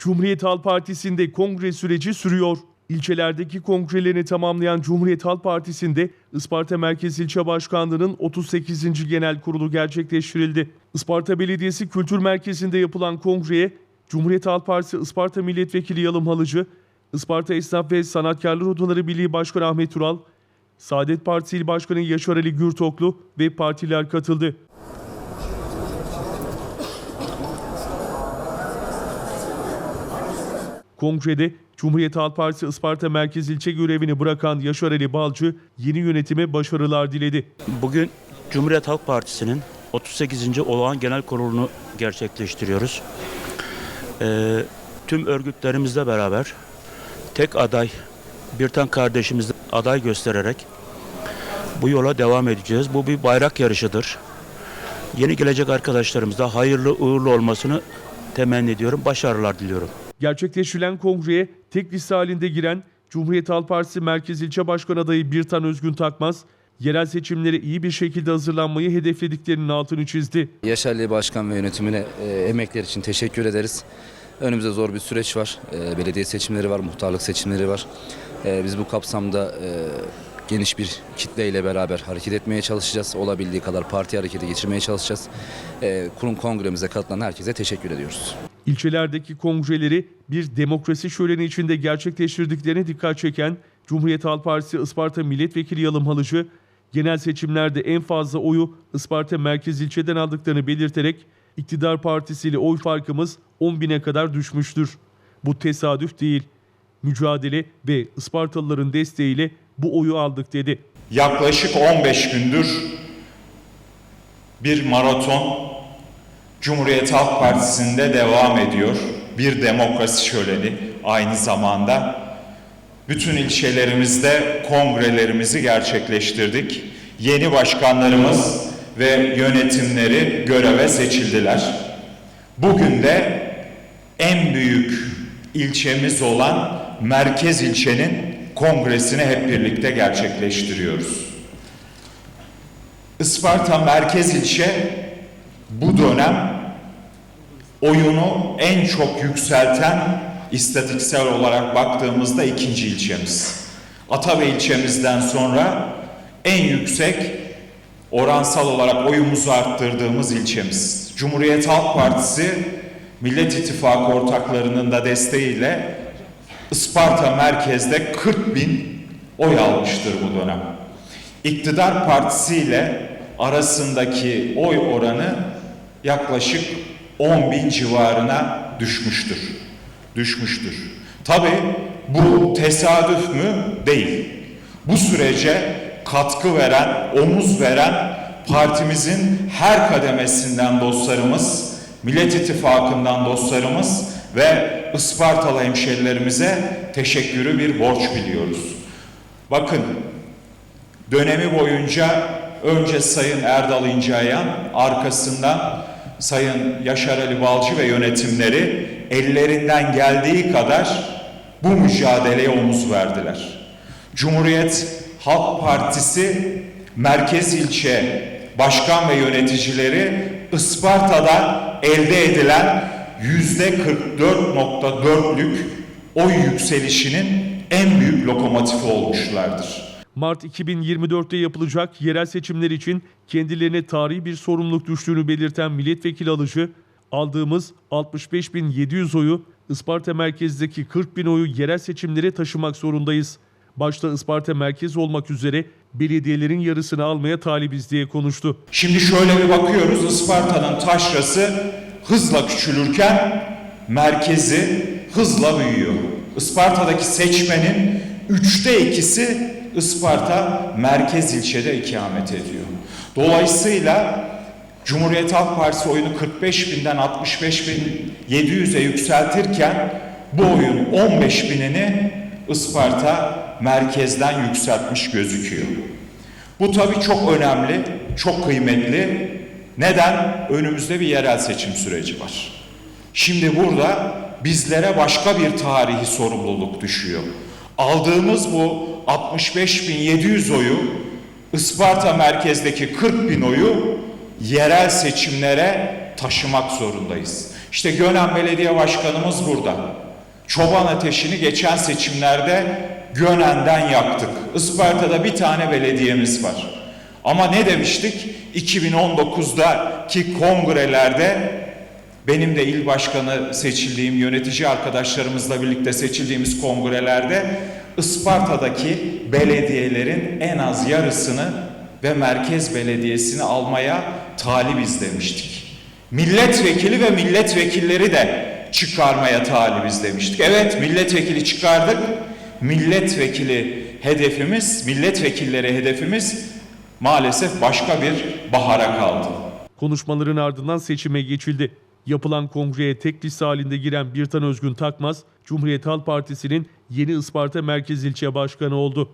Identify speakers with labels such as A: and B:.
A: Cumhuriyet Halk Partisi'nde kongre süreci sürüyor. İlçelerdeki kongrelerini tamamlayan Cumhuriyet Halk Partisi'nde Isparta Merkez İlçe Başkanlığı'nın 38. Genel Kurulu gerçekleştirildi. Isparta Belediyesi Kültür Merkezi'nde yapılan kongreye Cumhuriyet Halk Partisi Isparta Milletvekili Yalım Halıcı, Isparta Esnaf ve Sanatkarlar Odaları Birliği Başkanı Ahmet Ural, Saadet Partisi İl Başkanı Yaşar Ali Gürtoklu ve partiler katıldı. Kongrede Cumhuriyet Halk Partisi Isparta Merkez İlçe görevini bırakan Yaşar Ali Balcı yeni yönetime başarılar diledi.
B: Bugün Cumhuriyet Halk Partisi'nin 38. olağan genel kurulunu gerçekleştiriyoruz. Ee, tüm örgütlerimizle beraber tek aday, bir tane kardeşimizi aday göstererek bu yola devam edeceğiz. Bu bir bayrak yarışıdır. Yeni gelecek arkadaşlarımıza hayırlı uğurlu olmasını temenni ediyorum. Başarılar diliyorum.
A: Gerçekleştirilen kongreye tek liste halinde giren Cumhuriyet Halk Partisi Merkez İlçe Başkan adayı Birtan Özgün Takmaz, yerel seçimlere iyi bir şekilde hazırlanmayı hedeflediklerinin altını çizdi.
C: Yaşar Ali Başkan ve yönetimine e, emekler için teşekkür ederiz. Önümüzde zor bir süreç var. E, belediye seçimleri var, muhtarlık seçimleri var. E, biz bu kapsamda geniş bir kitleyle beraber hareket etmeye çalışacağız. Olabildiği kadar parti hareketi geçirmeye çalışacağız. Kurum kongremize katılan herkese teşekkür ediyoruz.
A: İlçelerdeki kongreleri bir demokrasi şöleni içinde gerçekleştirdiklerine dikkat çeken Cumhuriyet Halk Partisi Isparta Milletvekili Yalım Halıcı, genel seçimlerde en fazla oyu Isparta Merkez ilçeden aldıklarını belirterek iktidar partisiyle oy farkımız 10 bine kadar düşmüştür. Bu tesadüf değil. Mücadele ve Ispartalıların desteğiyle bu oyu aldık dedi.
D: Yaklaşık 15 gündür bir maraton Cumhuriyet Halk Partisi'nde devam ediyor. Bir demokrasi şöleni aynı zamanda. Bütün ilçelerimizde kongrelerimizi gerçekleştirdik. Yeni başkanlarımız ve yönetimleri göreve seçildiler. Bugün de en büyük ilçemiz olan merkez ilçenin kongresini hep birlikte gerçekleştiriyoruz. Isparta merkez ilçe bu dönem oyunu en çok yükselten istatistiksel olarak baktığımızda ikinci ilçemiz. Atabey ilçemizden sonra en yüksek oransal olarak oyumuzu arttırdığımız ilçemiz. Cumhuriyet Halk Partisi Millet İttifakı ortaklarının da desteğiyle Isparta merkezde 40 bin oy almıştır bu dönem. İktidar partisi ile arasındaki oy oranı yaklaşık 10 bin civarına düşmüştür. Düşmüştür. Tabi bu tesadüf mü? Değil. Bu sürece katkı veren, omuz veren partimizin her kademesinden dostlarımız, Millet İttifakı'ndan dostlarımız ve Ispartalı hemşerilerimize teşekkürü bir borç biliyoruz. Bakın dönemi boyunca önce Sayın Erdal İnceayan arkasından Sayın Yaşar Ali Balcı ve yönetimleri ellerinden geldiği kadar bu mücadeleye omuz verdiler. Cumhuriyet Halk Partisi merkez ilçe başkan ve yöneticileri Isparta'da elde edilen yüzde 44.4'lük oy yükselişinin en büyük lokomotifi olmuşlardır.
A: Mart 2024'te yapılacak yerel seçimler için kendilerine tarihi bir sorumluluk düştüğünü belirten milletvekili alıcı, aldığımız 65.700 oyu Isparta merkezdeki 40.000 oyu yerel seçimlere taşımak zorundayız. Başta Isparta merkez olmak üzere belediyelerin yarısını almaya talibiz diye konuştu.
D: Şimdi şöyle bir bakıyoruz Isparta'nın taşrası hızla küçülürken merkezi hızla büyüyor. Isparta'daki seçmenin üçte ikisi Isparta merkez ilçede ikamet ediyor. Dolayısıyla Cumhuriyet Halk Partisi oyunu 45 binden 65 bin 700'e yükseltirken bu oyun 15 binini Isparta merkezden yükseltmiş gözüküyor. Bu tabii çok önemli, çok kıymetli. Neden? Önümüzde bir yerel seçim süreci var. Şimdi burada bizlere başka bir tarihi sorumluluk düşüyor. Aldığımız bu 65.700 oyu Isparta merkezdeki 40 bin oyu yerel seçimlere taşımak zorundayız. İşte Gönen Belediye Başkanımız burada. Çoban ateşini geçen seçimlerde Gönen'den yaktık. Isparta'da bir tane belediyemiz var. Ama ne demiştik? 2019'daki kongrelerde benim de il başkanı seçildiğim yönetici arkadaşlarımızla birlikte seçildiğimiz kongrelerde Isparta'daki belediyelerin en az yarısını ve merkez belediyesini almaya talibiz demiştik. Milletvekili ve milletvekilleri de çıkarmaya talibiz demiştik. Evet milletvekili çıkardık. Milletvekili hedefimiz, milletvekilleri hedefimiz maalesef başka bir bahara kaldı.
A: Konuşmaların ardından seçime geçildi. Yapılan kongreye tek liste halinde giren Birtan Özgün Takmaz, Cumhuriyet Halk Partisi'nin yeni Isparta Merkez İlçe Başkanı oldu.